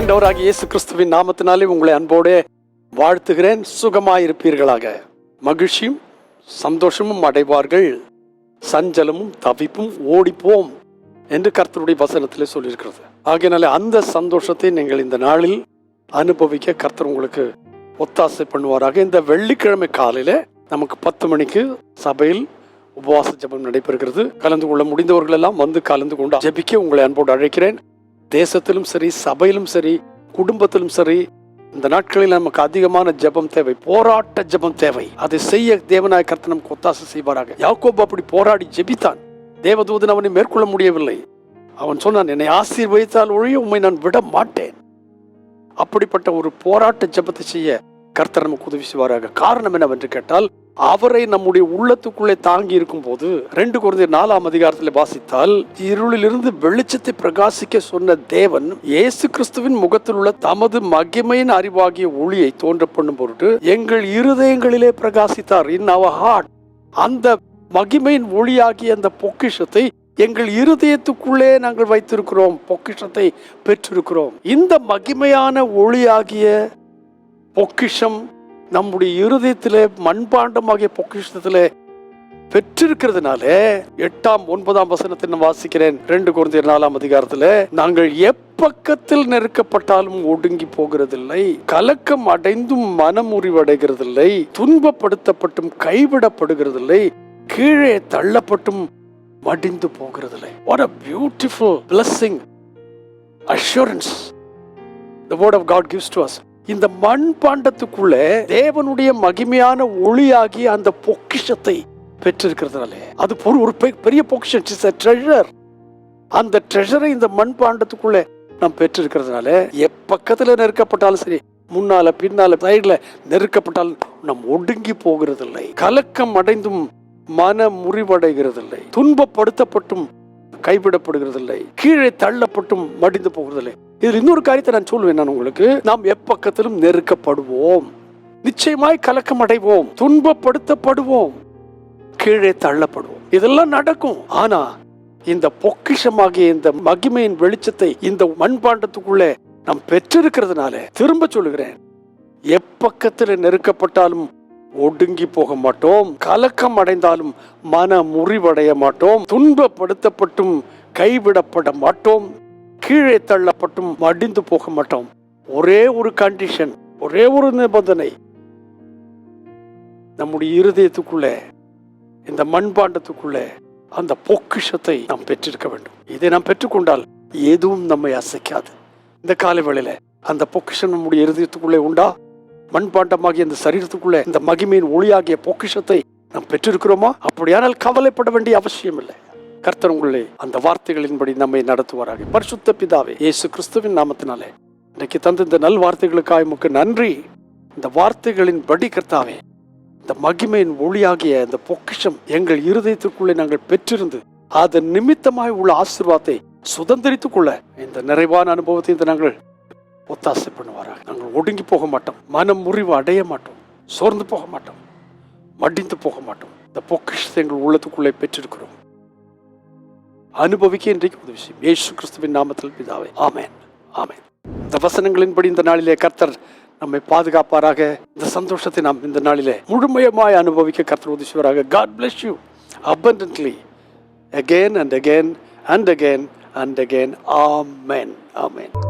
ஆண்டவராக இயேசு கிறிஸ்துவின் நாமத்தினாலே உங்களை அன்போடு வாழ்த்துகிறேன். சுகமாயிருப்பீர்களாக. மகிழ்ச்சியும் சந்தோஷமும் அடைவார்கள். சஞ்சலமும் தவிப்பும் ஓடிப்போம் என்று கர்த்தருடைய வசனத்தில் சொல்லியிருக்கிறது. ஆகையினாலே அந்த சந்தோஷத்தை நீங்கள் இந்த நாளில் அனுபவிக்க கர்த்தர் உங்களுக்கு ஒத்தாசை பண்ணுவாராக. இந்த வெள்ளிக்கிழமை காலையில் நமக்கு பத்து மணிக்கு சபையில் உபவாச ஜபம் நடைபெறுகிறது. கலந்து கொள்ள முடிந்தவர்கள் எல்லாம் வந்து கலந்து கொண்டு ஜபிக்க உங்களை அன்போடு அழைக்கிறேன். தேசத்திலும் சரி சபையிலும் சரி குடும்பத்திலும் சரி இந்த நாட்களில் நமக்கு அதிகமான ஜெபம் தேவை போராட்ட ஜெபம் தேவை. அதை செய்ய தேவநாய கர்த்தனம் நமக்கு ஒத்தாசை செய்வாராக. யாக்கோபு அப்படி போராடி ஜெபித்தான். தேவதூதன் அவனை மேற்கொள்ள முடியவில்லை. அவன் சொன்னான் என்னை ஆசீர்வதித்தால் ஒழிய உண்மை நான் விட மாட்டேன். அப்படிப்பட்ட ஒரு போராட்ட ஜெபத்தை செய்ய கர்த்தர் நமக்கு உதவி செய்வாராக. காரணம் என்னவென்று கேட்டால் அவரை நம்முடைய உள்ளத்துக்குள்ளே தாங்கி இருக்கும் போது ரெண்டு குழந்தை நாலாம் அதிகாரத்தில் வாசித்தால் இருளிலிருந்து வெளிச்சத்தை பிரகாசிக்க சொன்ன தேவன் இயேசு கிறிஸ்துவின் முகத்தில் உள்ள தமது மகிமையின் அறிவாகிய ஒளியை தோன்ற பண்ணும் பொருட்டு எங்கள் இருதயங்களிலே பிரகாசித்தார் இன் அவர் ஹார்ட் அந்த மகிமையின் ஒளியாகிய அந்த பொக்கிஷத்தை எங்கள் இருதயத்துக்குள்ளே நாங்கள் வைத்திருக்கிறோம் பொக்கிஷத்தை பெற்றிருக்கிறோம். இந்த மகிமையான ஒளியாகிய பொக்கிஷம் நம்முடைய இருதயத்திலே மண்பாண்டமாகிய பொக்கிஷத்திலே பெற்றிருக்கிறதுனால எட்டாம் ஒன்பதாம் வசனத்தை நான் வாசிக்கிறேன். ரெண்டு குழந்தையர் நாலாம் அதிகாரத்துல நாங்கள் எப்பக்கத்தில் நெருக்கப்பட்டாலும் ஒடுங்கி போகிறதில்லை கலக்கம் அடைந்தும் மனமுறிவடைகிறதில்லை துன்பப்படுத்தப்பட்டும் கைவிடப்படுகிறதில்லை கீழே தள்ளப்பட்டும் மடிந்து போகிறதில்லை. What a beautiful blessing assurance the word of god gives to us. இந்த மண் பாண்டத்துக்குள்ளே தேவனுடைய மகிமையான ஒளியாகிய அந்த பொக்கிஷத்தை பெற்றிருக்கிறதுனாலே. அது ஒரு பெ- பெரிய பொக்கிஷம். இட்ஸ் a ட்ரெஷர் அந்த ட்ரெஷரை இந்த மண் பாண்டத்துக்குள்ளே நாம் பெற்றிருக்கிறதுனால எப்பக்கத்துல நெருக்கப்பட்டாலும் சரி முன்னால பின்னால சைடுல நெருக்கப்பட்டாலும் நம் ஒடுங்கி போகிறதில்லை. கலக்கம் அடைந்தும் மன முறிவடைகிறதில்லை. துன்பப்படுத்தப்பட்டும் கைவிடப்படுகிறதில்லை. கீழே தள்ளப்பட்டும் மடிந்து போகிறதில்லை. இதில் இன்னொரு காரியத்தை நான் சொல்லுவேன் நான் உங்களுக்கு. நாம் எப்பக்கத்திலும் நெருக்கப்படுவோம். நிச்சயமாய் கலக்கம் அடைவோம் துன்பப்படுத்தப்படுவோம். கீழே தள்ளப்படுவோம். இதெல்லாம் நடக்கும். ஆனா இந்த பொக்கிஷமாகிய இந்த மகிமையின் வெளிச்சத்தை இந்த மண்பாண்டத்துக்குள்ளே நாம் பெற்றிருக்கிறதுனால திரும்ப சொல்லுகிறேன். எப்பக்கத்தில் நெருக்கப்பட்டாலும் ஒடுங்கி போக மாட்டோம் கலக்கம் அடைந்தாலும் மன முறிவடைய மாட்டோம் துன்பப்படுத்தப்பட்டும் கைவிடப்பட மாட்டோம் கீழே தள்ளப்பட்டும் மடிந்து போக மாட்டோம். ஒரே ஒரு கண்டிஷன் ஒரே ஒரு நிபந்தனை. நம்முடைய இருதயத்துக்குள்ளே இந்த மண்பாண்டத்துக்குள்ளே அந்த பொக்கிஷத்தை நாம் பெற்றிருக்க வேண்டும். இதை நாம் பெற்றுக்கொண்டால் எதுவும் நம்மை அசைக்காது. இந்த காலை வேளையில அந்த பொக்கிஷம் நம்முடைய இருதயத்துக்குள்ளே உண்டா? மண்பாண்டமாகிய இந்த சரீரத்துக்குள்ளே இந்த மகிமையின் ஒளியாகிய பொக்கிஷத்தை நாம் பெற்றிருக்கிறோமா? அப்படியானால் கவலைப்பட வேண்டிய அவசியம் இல்லை கர்த்தர் உங்களே அந்த வார்த்தைகளின்படி நம்மை நடத்துவாராக. பரிசுத்த பிதாவே இயேசு கிறிஸ்துவின் நாமத்தினாலே இன்னைக்கு தந்த இந்த நல் வார்த்தைகளுக்காக உமக்கு நன்றி. இந்த வார்த்தைகளின் படி கர்த்தாவே இந்த மகிமையின் ஒளியாகிய இந்த பொக்கிஷம் எங்கள் இருதயத்திற்குள்ளே நாங்கள் பெற்றிருந்து அதன் நிமித்தமாய் உள்ள ஆசீர்வாதத்தை சுதந்திரித்துக் கொள்ள இந்த நிறைவான அனுபவத்தை இந்த நாங்கள் ஒத்தாசை பண்ணுவாராக நாங்கள் ஒடுங்கி போக மாட்டோம். மனம் முறிவு அடைய மாட்டோம். சோர்ந்து போக மாட்டோம். மடிந்து போக மாட்டோம். இந்த பொக்கிஷத்தை எங்கள் உள்ளத்துக்குள்ளே பெற்றிருக்கிறோம். அனுபவிக்க இன்றைக்கு உதவி செய்யும் ஏசு கிறிஸ்துவின் நாமத்தில் பிதாவே. ஆமேன். ஆமேன். இந்த வசனங்களின்படி இந்த நாளிலே கர்த்தர் நம்மை பாதுகாப்பாராக. இந்த சந்தோஷத்தை நாம் இந்த நாளிலே முழுமையமாய் அனுபவிக்க கர்த்தர் உதவி God bless you abundantly again and again and again and again. amen amen